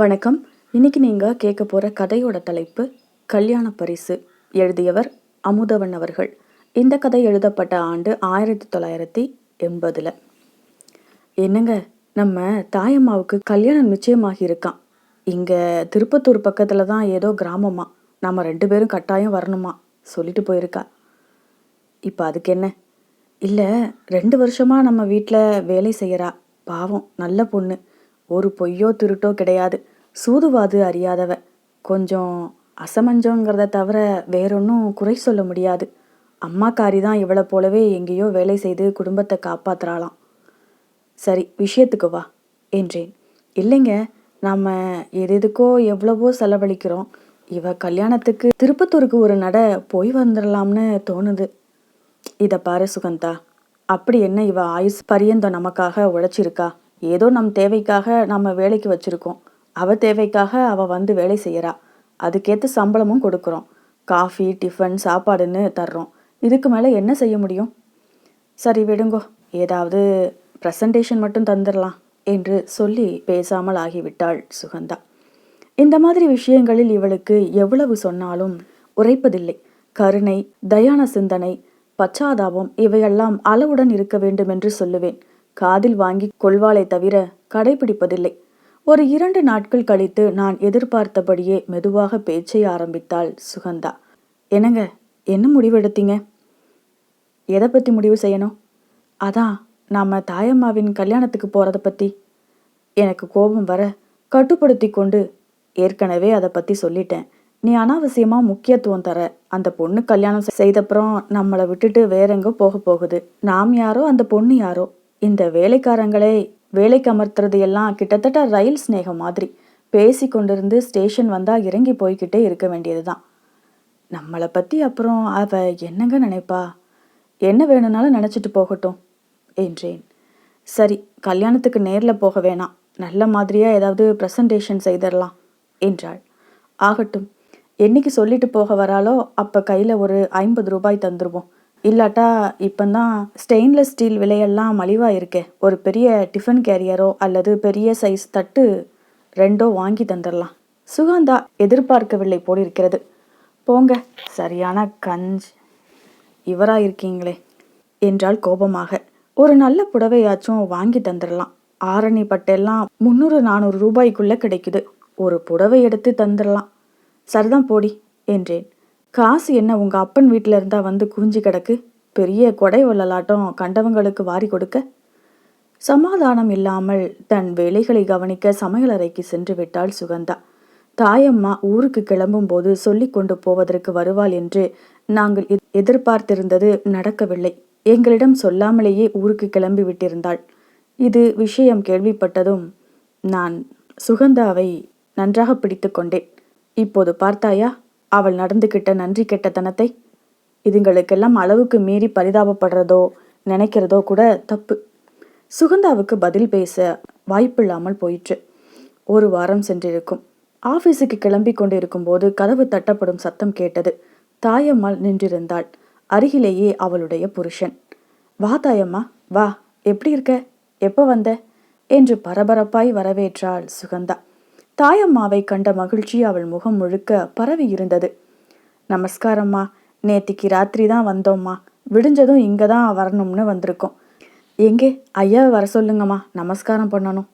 வணக்கம். இன்னைக்கு நீங்கள் கேட்க போகிற கதையோட தலைப்பு கல்யாண பரிசு எழுதியவர் அமுதவன் அவர்கள். இந்த கதை எழுதப்பட்ட ஆண்டு ஆயிரத்தி தொள்ளாயிரத்தி எண்பதில். என்னங்க நம்ம தாயம்மாவுக்கு கல்யாணம் நிச்சயமாகி இருக்கான். இங்கே திருப்பத்தூர் பக்கத்தில் தான் ஏதோ கிராமமா. நம்ம ரெண்டு பேரும் கட்டாயம் வரணுமா? சொல்லிட்டு போயிருக்கா. இப்போ அதுக்கு என்ன? இல்லை ரெண்டு வருஷமாக நம்ம வீட்டில் வேலை செய்கிறா பாவம் நல்ல பொண்ணு. ஒரு பொய்யோ திருட்டோ கிடையாது. சூதுவாது அறியாதவ. கொஞ்சம் அசமஞ்சங்கிறத தவிர வேறொன்றும் குறை சொல்ல முடியாது. அம்மாக்காரி தான் இவளை போலவே எங்கேயோ வேலை செய்து குடும்பத்தை காப்பாத்துறாளாம். சரி விஷயத்துக்கு வா என்றேன். இல்லைங்க நாம் எதுக்கோ எவ்வளவோ செலவழிக்கிறோம். இவ கல்யாணத்துக்கு திருப்பத்தூருக்கு ஒரு நட போய் வந்துடலாம்னு தோணுது. இதை பாரு சுகந்தா அப்படி என்ன இவ ஆயுஸ் பரியந்தம் நமக்காக உழைச்சிருக்கா? ஏதோ நம் தேவைக்காக நம்ம வேலைக்கு வச்சுருக்கோம். அவ தேவைக்காக அவ வந்து வேலை செய்கிறா அதுக்கேற்ற சம்பளமும் கொடுக்குறோம். காஃபி டிஃபன் சாப்பாடுன்னு தர்றோம். இதுக்கு மேலே என்ன செய்ய முடியும்? சரி விடுங்கோ. ஏதாவது ப்ரெசன்டேஷன் மட்டும் தந்துடலாம் என்று சொல்லி பேசாமல் ஆகிவிட்டாள் சுகந்தா. இந்த மாதிரி விஷயங்களில் இவளுக்கு எவ்வளவு சொன்னாலும் உரைப்பதில்லை. கருணை தயான சிந்தனை பச்சாதாபம் இவையெல்லாம் அளவுடன் இருக்க வேண்டும் என்று சொல்லுவேன். காதில் வாங்கி கொள்வாளை தவிர கடைபிடிப்பதில்லை. ஒரு இரண்டு நாட்கள் கழித்து நான் எதிர்பார்த்தபடியே மெதுவாக பேச்சை ஆரம்பித்தாள் சுகந்தா. என்னங்க என்ன முடிவெடுத்தீங்க? எதை பற்றி முடிவு செய்யணும்? அதான் நாம் தாயம்மாவின் கல்யாணத்துக்கு போகிறத பற்றி எனக்கு கோபம் வர கட்டுப்படுத்தி கொண்டு ஏற்கனவே அதை பற்றி சொல்லிட்டேன். நீ அனாவசியமாக முக்கியத்துவம் தர அந்த பொண்ணு கல்யாணம் செய்தப்புறம் நம்மளை விட்டுட்டு வேற எங்கோ போக போகுது. நாம் யாரோ அந்த பொண்ணு யாரோ? இந்த வேலைக்காரங்களே வேலைக்கு அமர்த்துறது எல்லாம் கிட்டத்தட்ட ரயில் ஸ்நேகம் மாதிரி. பேசி கொண்டிருந்து ஸ்டேஷன் வந்தால் இறங்கி போய்கிட்டே இருக்க வேண்டியது தான் நம்மளை பற்றி அப்புறம் அவ என்னங்க நினைப்பா? என்ன வேணும்னாலும் நினச்சிட்டு போகட்டும் என்றேன். சரி கல்யாணத்துக்கு நேரில் போக வேணாம். நல்ல மாதிரியாக ஏதாவது ப்ரெசன்டேஷன் செய்திடலாம் என்றாள். ஆகட்டும் என்னைக்கு சொல்லிட்டு போக வராளோ அப்போ கையில் ஒரு ஐம்பது ரூபாய் தந்துடுவோம் இல்லாட்டா இப்போந்தான் ஸ்டெயின்லெஸ் ஸ்டீல் விலையெல்லாம் மலிவாக இருக்கே ஒரு பெரிய டிஃபன் கேரியரோ அல்லது பெரிய சைஸ் தட்டு ரெண்டோ வாங்கி தந்துடலாம் சுகந்தா எதிர்பார்க்கவில்லை போல் இருக்கிறது போங்க சரியான கஞ்ச். இவராக இருக்கீங்களே என்றால் கோபமாக. ஒரு நல்ல புடவையாச்சும் வாங்கி தந்துடலாம் ஆரணி பட்டெல்லாம் முந்நூறு நானூறு ரூபாய்க்குள்ளே கிடைக்குது. ஒரு புடவை எடுத்து தந்துடலாம் சரிதான் போடி என்றேன். காசு என்ன உங்கள் அப்பன் வீட்டில் இருந்தால் வந்து குவிஞ்சு கிடக்கு? பெரிய கொடை வள்ளலாட்டம் கண்டவங்களுக்கு வாரி கொடுக்க? சமாதானம் இல்லாமல் தன் வேலைகளை கவனிக்க சமையலறைக்கு சென்று விட்டாள் சுகந்தா. தாயம்மா ஊருக்கு கிளம்பும் போது சொல்லி கொண்டு போவதற்கு வருவாள் என்று நாங்கள் எதிர்பார்த்திருந்தது நடக்கவில்லை. எங்களிடம் சொல்லாமலேயே ஊருக்கு கிளம்பி விட்டிருந்தாள். இது விஷயம் கேள்விப்பட்டதும் நான் சுகந்தாவை நன்றாக பிடித்து கொண்டேன். இப்போது பார்த்தாயா? அவள் நடந்துகிட்ட நன்றி கெட்டத்தனத்தை இதுங்களுக்கெல்லாம் அளவுக்கு மீறி பரிதாபப்படுறதோ நினைக்கிறதோ கூட தப்பு. சுகந்தாவுக்கு பதில் பேச வாய்ப்பில்லாமல் போயிற்று. ஒரு வாரம் சென்றிருக்கும். ஆபீஸுக்கு கிளம்பி கொண்டிருக்கும் போது கதவு தட்டப்படும் சத்தம் கேட்டது. தாயம்மாள் நின்றிருந்தாள். அருகிலேயே அவளுடைய புருஷன். வா தாயம்மா வா. எப்படி இருக்க? எப்போ வந்த? என்று பரபரப்பாய் வரவேற்றாள் சுகந்தா. தாயம்மாவை கண்ட மகிழ்ச்சி அவள் முகம் முழுக்க பரவி இருந்தது. நமஸ்காரம்மா நேத்திக்கு ராத்திரி தான் வந்தோம்மா. விடிஞ்சதும் இங்கே தான் வரணும்னு வந்திருக்கோம். எங்கே? ஐயாவை வர சொல்லுங்கம்மா. நமஸ்காரம் பண்ணணும்.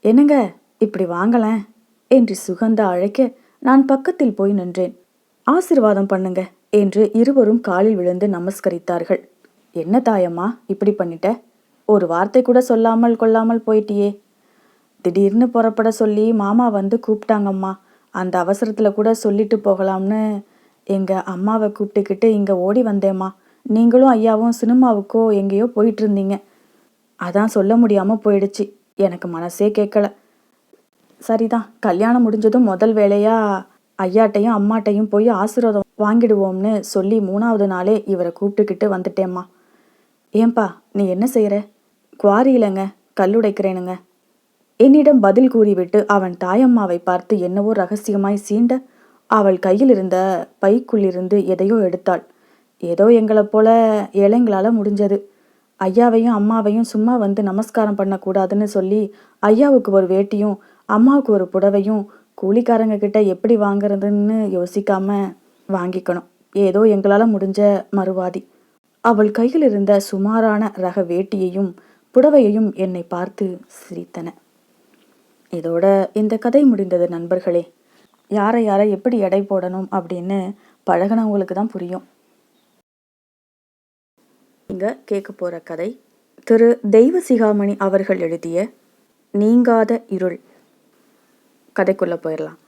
என்னங்க? இப்படி வாங்கலேன் என்று சுகந்தா அழைக்க நான் பக்கத்தில் போய் நின்றேன். ஆசிர்வாதம் பண்ணுங்க என்று இருவரும் காலில் விழுந்து நமஸ்கரித்தார்கள். என்ன தாயம்மா? இப்படி பண்ணிட்ட? ஒரு வார்த்தை கூட சொல்லாமல் கொள்ளாமல் போயிட்டியே. திடீர்னு புறப்பட சொல்லி மாமா வந்து கூப்பிட்டாங்கம்மா. அந்த அவசரத்தில் கூட சொல்லிட்டு போகலாம்னு எங்கள் அம்மாவை கூப்பிட்டுக்கிட்டு இங்கே ஓடி வந்தேம்மா. நீங்களும் ஐயாவும் சினிமாவுக்கோ எங்கேயோ போயிட்டு இருந்தீங்க அதான் சொல்ல முடியாமல் போயிடுச்சு. எனக்கு மனசே கேட்கல சரிதான் கல்யாணம் முடிஞ்சதும் முதல் வேலையாக ஐயாட்டையும் அம்மாட்டையும் போய் ஆசீர்வாதம் வாங்கிடுவோம்னு சொல்லி மூணாவது நாளே இவரை கூப்பிட்டுக்கிட்டு வந்துட்டேம்மா. ஏன்பா நீ என்ன செய்கிற குவாரியிலங்க கல்லுடைக்கிறேனுங்க என்னிடம் பதில் கூறிவிட்டு அவன் தாயம்மாவை பார்த்து என்னவோ ரகசியமாய் சீண்ட அவள் கையில் இருந்த பைக்குள்ளிருந்து எதையோ எடுத்தாள். ஏதோ எங்களைப் போல ஏழைங்களால் முடிஞ்சது. ஐயாவையும் அம்மாவையும் சும்மா வந்து நமஸ்காரம் பண்ணக்கூடாதுன்னு சொல்லி ஐயாவுக்கு ஒரு வேட்டியும் அம்மாவுக்கு ஒரு புடவையும் கூலிக்காரங்க கிட்ட எப்படி வாங்குறதுன்னு யோசிக்காம வாங்கிக்கணும். ஏதோ எங்களால் முடிஞ்ச மறுவாதி. அவள் கையில் இருந்த சுமாரான ரக வேட்டியையும் புடவையையும் என்னை பார்த்து சிரித்தன. இதோட இந்த கதை முடிந்தது நண்பர்களே. யாரை யாரை எப்படி எடை போடணும் அப்படின்னு பழகினவங்களுக்கு தான் புரியும். இங்க கேட்க போற கதை திரு தெய்வ சிகாமணி அவர்கள் எழுதிய நீங்காத இருள். கதைக்குள்ளே போயிடலாம்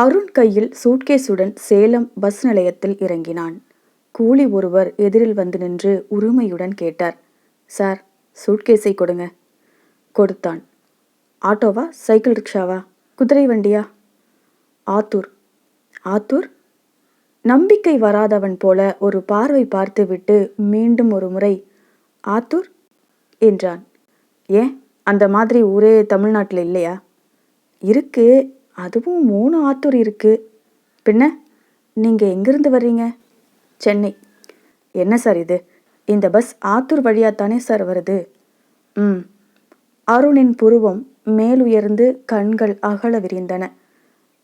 அருண் கையில் சூட்கேஸுடன் சேலம் பஸ் நிலையத்தில் இறங்கினான். கூலி ஒருவர் எதிரில் வந்து நின்று உரிமையுடன் கேட்டார் சார் சூட்கேஸை கொடுங்க கொடுத்தான். ஆட்டோவா? சைக்கிள் ரிக்ஷாவா? குதிரை வண்டியா? ஆத்தூர். ஆத்தூர்? நம்பிக்கை வராதவன் போல ஒரு பார்வை பார்த்துவிட்டு மீண்டும் ஒரு முறை ஆத்தூர்? என்றான். ஏன்? அந்த மாதிரி ஊரே தமிழ்நாட்டில் இல்லையா? இருக்கு. அதுவும் மூணு ஆத்தூர் இருக்கு. பின்ன? நீங்கள் எங்கிருந்து வர்றீங்க? சென்னை. என்ன சார் இது? இந்த பஸ் ஆத்தூர் வழியாக தானே சார் வருது? ம். அருணின் புருவம் மேலுயர்ந்து கண்கள் அகல விரிந்தன.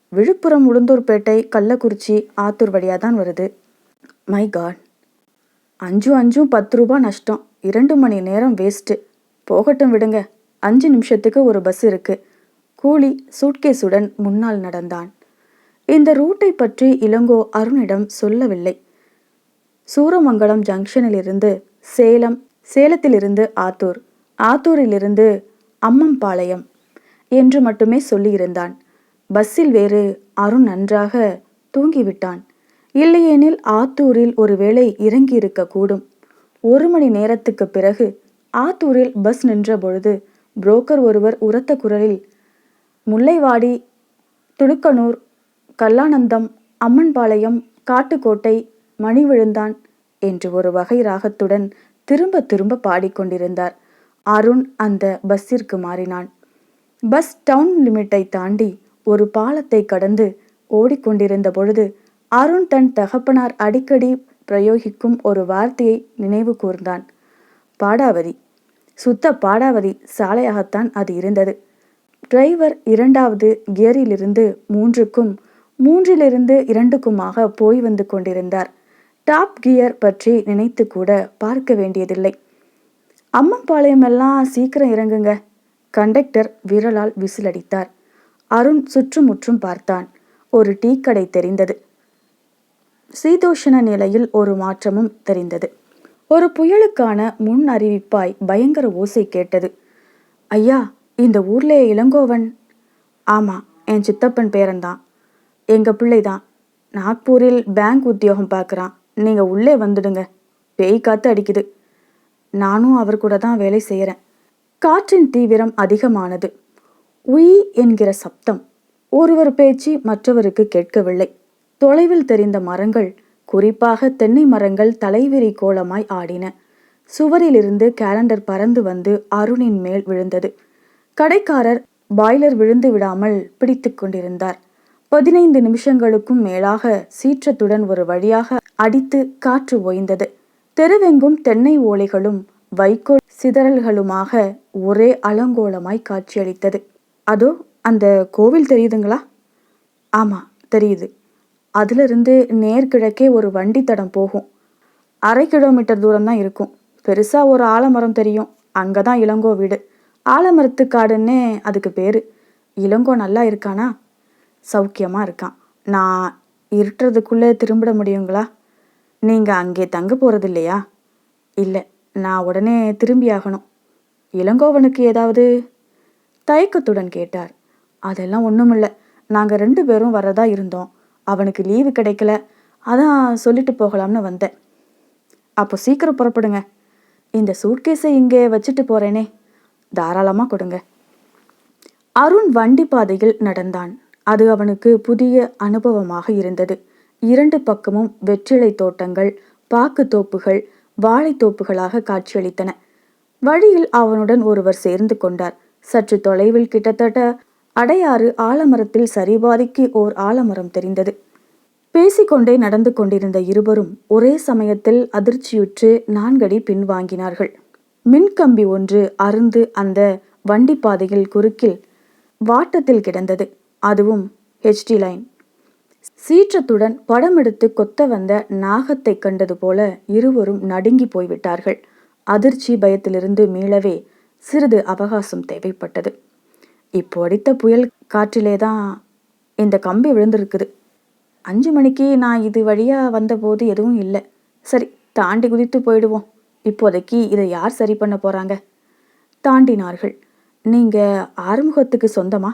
விழுப்புரம் உளுந்தூர்பேட்டை கள்ளக்குறிச்சி ஆத்தூர் வழியாக தான் வருது. My God. அஞ்சும் அஞ்சும் பத்து ரூபா நஷ்டம். இரண்டு மணி நேரம் வேஸ்ட்டு. போகட்டும் விடுங்க. அஞ்சு நிமிஷத்துக்கு ஒரு பஸ் இருக்கு. கூலி சூட்கேஸுடன் முன்னால் நடந்தான். இந்த ரூட்டை பற்றி இளங்கோ அருணிடம் சொல்லவில்லை. சூரமங்கலம் ஜங்ஷனிலிருந்து சேலம் சேலத்திலிருந்து ஆத்தூர் ஆத்தூரிலிருந்து அம்மம்பாளையம் என்று மட்டுமே சொல்லியிருந்தான். பஸ்ஸில் வேறு அருண் நன்றாக தூங்கிவிட்டான். இல்லையெனில் ஆத்தூரில் ஒருவேளை இறங்கியிருக்கக்கூடும் ஒரு மணி நேரத்துக்கு பிறகு ஆத்தூரில் பஸ் நின்ற பொழுது புரோக்கர் ஒருவர் உரத்த குரலில் முல்லைவாடி துணுக்கனூர் கல்லானந்தம் அம்மன்பாளையம் காட்டுக்கோட்டை மணி விழுந்தான் என்று ஒரு வகை ராகத்துடன் திரும்ப திரும்ப பாடிக்கொண்டிருந்தார். அருண் அந்த பஸ்ஸிற்கு மாறினான். பஸ் டவுன் லிமிட்டை தாண்டி ஒரு பாலத்தை கடந்து ஓடிக்கொண்டிருந்த பொழுது அருண் தன் தகப்பனார் அடிக்கடி பிரயோகிக்கும் ஒரு வார்த்தையை நினைவு கூர்ந்தான். பாடாவதி. சுத்த பாடாவதி சாலையாகத்தான் அது இருந்தது. டிரைவர் இரண்டாவது கியரிலிருந்து மூன்றுக்கும் மூன்றிலிருந்து இரண்டுக்குமாக போய் வந்து கொண்டிருந்தார். டாப் கியர் பற்றி நினைத்து கூட பார்க்க வேண்டியதில்லை. அம்மம்பாளையம் எல்லாம் சீக்கிரம் இறங்குங்க. கண்டக்டர் விரலால் விசிலடித்தார். அருண் சுற்றுமுற்றும் பார்த்தான். ஒரு டீ கடை தெரிந்தது. சீதோஷண நிலையில் ஒரு மாற்றமும் தெரிந்தது. ஒரு புயலுக்கான முன் அறிவிப்பாய் பயங்கர ஓசை கேட்டது. ஐயா இந்த ஊர்ல இளங்கோவன்? ஆமா என் சித்தப்பன் பேரன்தான். எங்க பிள்ளைதான். நாக்பூரில் பேங்க் உத்தியோகம் பார்க்குறான். நீங்க உள்ளே வந்துடுங்க. பேய் காத்து அடிக்குது. நானும் அவர் கூட தான் வேலை செய்கிறேன் காற்றின் தீவிரம் அதிகமானது. உய் என்கிற சப்தம் ஒருவர் பேச்சு மற்றவருக்கு கேட்கவில்லை. தொலைவில் தெரிந்த மரங்கள் குறிப்பாக தென்னை மரங்கள் தலைவிரி கோலமாய் ஆடின. சுவரிலிருந்து கேலண்டர் பறந்து வந்து அருணின் மேல் விழுந்தது. கடைக்காரர் பாய்லர் விழுந்து விடாமல் பிடித்து கொண்டிருந்தார். பதினைந்து நிமிஷங்களுக்கும் மேலாக சீற்றத்துடன் ஒரு வழியாக அடித்து காற்று ஓய்ந்தது. தெருவெங்கும் தென்னை ஓலைகளும் வைக்கோல் சிதறல்களுமாக ஒரே அலங்கோலமாய் காட்சியளித்தது. அதோ அந்த கோவில் தெரியுதுங்களா? ஆமாம் தெரியுது. அதிலிருந்து நேர்கிழக்கே ஒரு வண்டி தடம் போகும். அரை கிலோமீட்டர் தூரம் தான் இருக்கும். பெருசாக ஒரு ஆலமரம் தெரியும். அங்கே தான் இளங்கோ வீடு. ஆலமரத்து காடுன்னே அதுக்கு பேர். இளங்கோ நல்லா இருக்கானா? சௌக்கியமாக இருக்கான். நான் இருட்டுறதுக்குள்ளே திரும்பிட முடியுங்களா? நீங்கள் அங்கே தங்க போகிறது இல்லையா இல்லை நான் உடனே திரும்பி ஆகணும். இளங்கோவனுக்கு ஏதாவது? தயக்கத்துடன் கேட்டார். அதெல்லாம் ஒன்றுமில்லை நாங்கள் ரெண்டு பேரும் வரதா இருந்தோம். அவனுக்கு லீவு கிடைக்கல. அதான் சொல்லிட்டு போகலாம்னு வந்தேன். அப்போ சீக்கிரம் புறப்படுங்க. இந்த சூட்கேஸை இங்கே வச்சுட்டு போறேனே. தாராளமாக கொடுங்க. அருண் வண்டி பாதையில் நடந்தான். அது அவனுக்கு புதிய அனுபவமாக இருந்தது. இரண்டு பக்கமும் வெற்றிலை தோட்டங்கள் பாக்கு தோப்புகள் வாழைத்தோப்புகளாக காட்சியளித்தன. வழியில் அவனுடன் ஒருவர் சேர்ந்து கொண்டார். சற்று தொலைவில் கிட்டத்தட்ட அடையாறு ஆலமரத்தில் சரிபாதிக்கு ஓர் ஆலமரம் தெரிந்தது. பேசிக்கொண்டே நடந்து கொண்டிருந்த இருவரும் ஒரே சமயத்தில் அதிர்ச்சியுற்று நான்கடி பின்வாங்கினார்கள். மின்கம்பி ஒன்று அருந்து அந்த வண்டி பாதையில் குறுக்கில் வாட்டத்தில் கிடந்தது. அதுவும் ஹெச்டி லைன் சீற்றத்துடன் படம் எடுத்து கொத்த வந்த நாகத்தை கண்டது போல இருவரும் நடுங்கி போய்விட்டார்கள். அதிர்ச்சி பயத்திலிருந்து மீளவே சிறிது அவகாசம் தேவைப்பட்டது. இப்போ அடித்த புயல் காற்றிலே தான் இந்த கம்பி விழுந்திருக்குது. அஞ்சு மணிக்கு நான் இது வழியாக வந்தபோது எதுவும் இல்லை. சரி தாண்டி குதித்து போயிடுவோம். இப்போதைக்கு இதை யார் சரி பண்ண போகிறாங்க தாண்டினார்கள். நீங்கள் ஆறுமுகத்துக்கு சொந்தமா?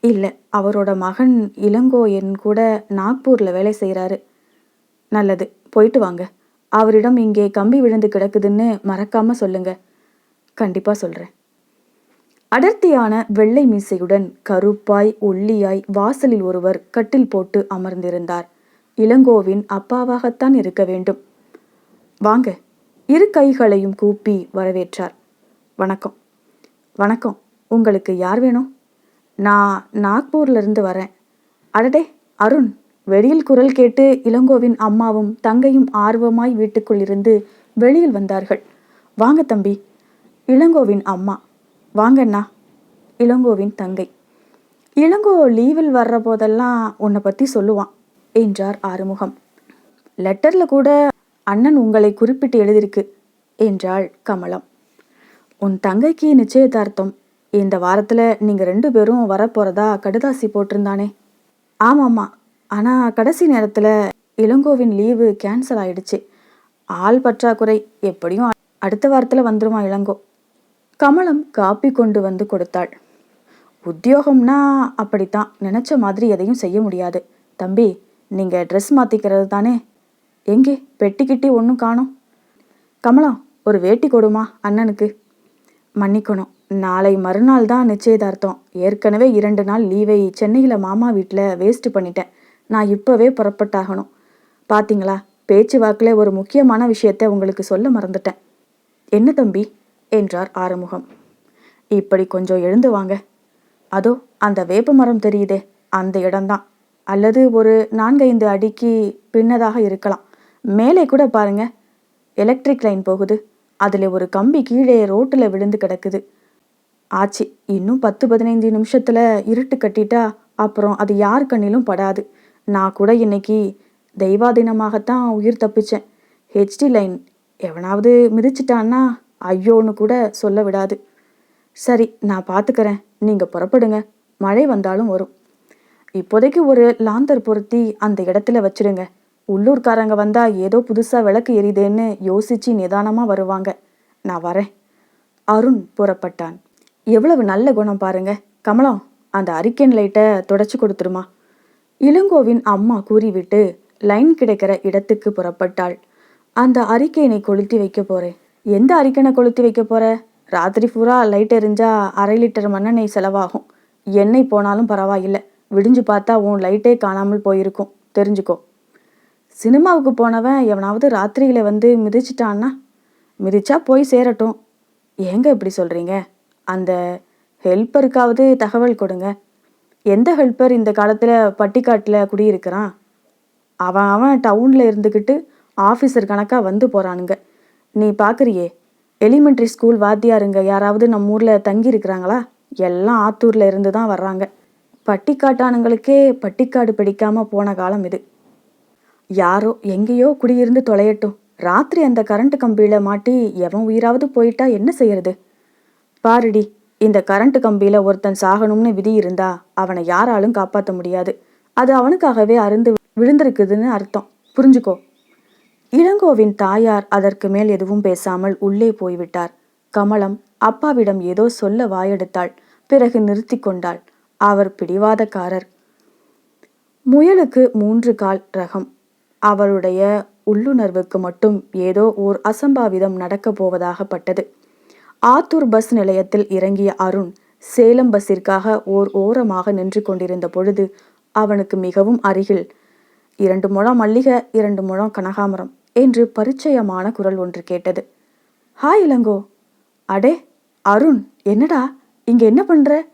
இல்லை அவரோட மகன் இளங்கோ என் கூட நாக்பூரில் வேலை செய்கிறாரு நல்லது போயிட்டு வாங்க. அவரிடம் இங்கே கம்பி விழுந்து கிடக்குதுன்னு மறக்காம சொல்லுங்க. கண்டிப்பாக சொல்கிறேன் அடர்த்தியான வெள்ளை மீசையுடன் கருப்பாய் ஒல்லியாய் வாசலில் ஒருவர் கட்டில் போட்டு அமர்ந்திருந்தார். இளங்கோவின் அப்பாவாகத்தான் இருக்க வேண்டும். வாங்க இரு கைகளையும் கூப்பி வரவேற்றார். வணக்கம். வணக்கம். உங்களுக்கு யார் வேணும்? நான் நாக்பூர்லேருந்து வரேன். அடடே அருண் வெளியில் குரல் கேட்டு இளங்கோவின் அம்மாவும் தங்கையும் ஆர்வமாய் வீட்டுக்குள் இருந்து வெளியில் வந்தார்கள். வாங்க தம்பி இளங்கோவின் அம்மா. வாங்கண்ணா இளங்கோவின் தங்கை. இளங்கோ லீவில் வர்ற போதெல்லாம் உன்னை பற்றி சொல்லுவான் என்றார் ஆறுமுகம். லெட்டரில் கூட அண்ணன் உங்களை குறிப்பிட்டு எழுதியிருக்கு என்றாள் கமலம். உன் தங்கைக்கு நிச்சயதார்த்தம் இந்த வாரத்தில் நீங்கள் ரெண்டு பேரும் வரப்போகிறதா கடுதாசி போட்டிருந்தானே? ஆமாம்மா. ஆனால் கடைசி நேரத்தில் இளங்கோவின் லீவு கேன்சல் ஆயிடுச்சு. ஆள் பற்றாக்குறை. எப்படியும் அடுத்த வாரத்தில் வந்துருமா இளங்கோ? கமலம் காப்பி கொண்டு வந்து கொடுத்தாள். உத்தியோகம்னா அப்படித்தான். நினச்ச மாதிரி எதையும் செய்ய முடியாது. தம்பி நீங்கள் ட்ரெஸ் மாற்றிக்கிறது தானே? எங்கே? பெட்டிக்கிட்டி ஒன்றும் காணோம். கமலம் ஒரு வேட்டி கொடுமா அண்ணனுக்கு. மன்னிக்கணும். நாளை மறுநாள் தான் நிச்சயதார்த்தம். ஏற்கனவே இரண்டு நாள் லீவை சென்னையில் மாமா வீட்டில் வேஸ்ட் பண்ணிட்டேன். நான் இப்போவே புறப்பட்டாகணும். பாத்தீங்களா? பேச்சு வாக்கில் ஒரு முக்கியமான விஷயத்த உங்களுக்கு சொல்ல மறந்துட்டேன். என்ன தம்பி? என்றார் ஆறுமுகம். இப்படி கொஞ்சம் எழுந்து வாங்க. அதோ அந்த வேப்ப மரம் தெரியுதே. அந்த இடம்தான். அல்லது ஒரு நான்கைந்து அடிக்கு பின்னதாக இருக்கலாம். மேலே கூட பாருங்க. எலக்ட்ரிக் லைன் போகுது. அதில் ஒரு கம்பி கீழே ரோட்டில் விழுந்து கிடக்குது. ஆச்சு. இன்னும் பத்து பதினைந்து நிமிஷத்தில் இருட்டு கட்டிட்டா அப்புறம் அது யார் கண்ணிலும் படாது. நான் கூட இன்னைக்கு தெய்வாதீனமாகத்தான் உயிர் தப்பிச்சேன். ஹெச்டி லைன் எவனாவது மிதிச்சிட்டான்னா ஐயோன்னு கூட சொல்ல விடாது. சரி நான் பார்த்துக்கிறேன் நீங்கள் புறப்படுங்க. மழை வந்தாலும் வரும். இப்போதைக்கு ஒரு லாந்தர் பொருத்தி அந்த இடத்துல வச்சிருங்க. உள்ளூர்காரங்க வந்தா ஏதோ புதுசாக விளக்கு எரியுதேன்னு யோசிச்சு நிதானமாக வருவாங்க. நான் வரேன். அருண் புறப்பட்டான். எவ்வளவு நல்ல குணம் பாருங்க. கமலம் அந்த அரிக்கன் லைட்டை தொடச்சி கொடுத்துருமா? இளங்கோவின் அம்மா கூறிவிட்டு லைன் கிடைக்கிற இடத்துக்கு புறப்பட்டாள். அந்த அறிக்கையினை கொளுத்தி வைக்க போறேன். எந்த அரிக்கனை கொளுத்தி வைக்க போற? ராத்திரி பூரா லைட் எரிஞ்சா அரை லிட்டர் மண்ணெண்ணெய் செலவாகும். எண்ணெய் போனாலும் பரவாயில்லை. விடிஞ்சு பார்த்தா உன் லைட்டே காணாமல் போயிருக்கும். தெரிஞ்சுக்கோ. சினிமாவுக்கு போனவன் எவனாவது ராத்திரியில் வந்து மிதிச்சிட்டான்னா? மிதிச்சா போய் சேரட்டும். ஏங்க இப்படி சொல்கிறீங்க அந்த ஹெல்ப்பருக்காவது தகவல் கொடுங்க. எந்த ஹெல்ப்பர் இந்த காலத்தில் பட்டிக்காட்டில் குடியிருக்கிறான்? அவன் அவன் டவுனில் இருந்துக்கிட்டு ஆஃபீஸர் கணக்காக வந்து போகிறானுங்க நீ பார்க்குறியே எலிமெண்ட்ரி ஸ்கூல் வாத்தியாருங்க யாராவது நம்ம ஊரில் தங்கி இருக்கிறாங்களா எல்லாம் ஆத்தூரில் இருந்து தான் வர்றாங்க. பட்டிக்காட்டானுங்களுக்கே பட்டிக்காடு பிடிக்காமல் போன காலம் இது. யாரோ எங்கேயோ குடியிருந்து தொலையட்டும். ராத்திரி அந்த கரண்ட் கம்பியில் மாட்டி எவன் உயிராவது போயிட்டா என்ன செய்யறது? பாருடி இந்த கரண்ட் கம்பியில ஒருத்தன் சாகணும்னு விதி இருந்தா அவனை யாராலும் காப்பாற்ற முடியாது. அது அவனுக்காகவே அருந்து விழுந்திருக்குதுன்னு அர்த்தம். புரிஞ்சுக்கோ. இளங்கோவின் தாயார் அதற்கு மேல் எதுவும் பேசாமல் உள்ளே போய்விட்டார். கமலம் அப்பாவிடம் ஏதோ சொல்ல வாயெடுத்தாள். பிறகு நிறுத்தி கொண்டாள். அவர் பிடிவாதக்காரர். முயலுக்கு மூன்று கால் ரகம். அவளுடைய உள்ளுணர்வுக்கு மட்டும் ஏதோ ஓர் அசம்பாவிதம் நடக்கப் போவதாகப்பட்டது. ஆத்தூர் பஸ் நிலையத்தில் இறங்கிய அருண் சேலம் பஸ்ஸிற்காக ஓர் ஓரமாக நின்று கொண்டிருந்த பொழுது அவனுக்கு மிகவும் அருகில் இரண்டு முழம் மல்லிகை இரண்டு முழம் கனகாமரம் என்று பரிச்சயமான குரல் ஒன்று கேட்டது. ஹாய் இளங்கோ. அடே அருண் என்னடா? இங்க என்ன பண்ற?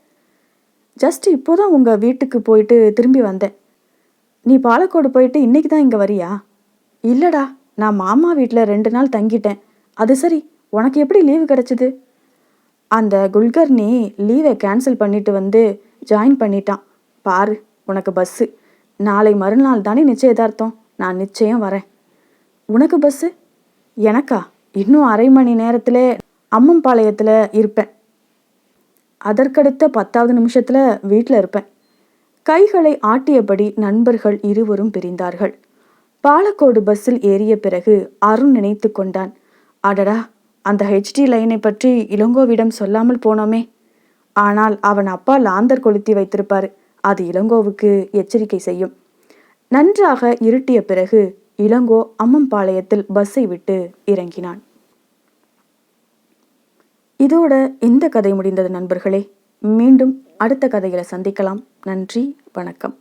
ஜஸ்ட் இப்போதான் உங்க வீட்டுக்கு போயிட்டு திரும்பி வந்தேன். நீ பாலக்கோடு போயிட்டு இன்னைக்கு தான் இங்க வரியா? இல்லடா நான் மாமா வீட்டில் ரெண்டு நாள் தங்கிட்டேன். அது சரி உனக்கு எப்படி லீவு கிடைச்சிது? அந்த குல்கர்னி லீவை கேன்சல் பண்ணிட்டு வந்து ஜாயின் பண்ணிட்டான். பாரு உனக்கு பஸ்ஸு நாளை மறுநாள் தானே நிச்சயதார்த்தம். நான் நிச்சயம் வரேன். உனக்கு பஸ்ஸு எனக்கா? இன்னும் அரை மணி நேரத்தில் அம்மம்பாளையத்தில் இருப்பேன். அதற்கடுத்த பத்தாவது நிமிஷத்தில் வீட்டில் இருப்பேன். கைகளை ஆட்டியபடி நண்பர்கள் இருவரும் பிரிந்தார்கள். பாலக்கோடு பஸ்ஸில் ஏறிய பிறகு அருண் நினைத்து கொண்டான். அடடா அந்த ஹெச்டி லைனை பற்றி இளங்கோவிடம் சொல்லாமல் போனோமே. ஆனால் அவன் அப்பா லாந்தர் கொளுத்தி வைத்திருப்பார். அது இளங்கோவுக்கு எச்சரிக்கை செய்யும். நன்றாக இருட்டிய பிறகு இளங்கோ அம்மம்பாளையத்தில் பஸ்ஸை விட்டு இறங்கினான். இதோட இந்த கதை முடிந்தது நண்பர்களே. மீண்டும் அடுத்த கதைகளை சந்திக்கலாம். நன்றி வணக்கம்.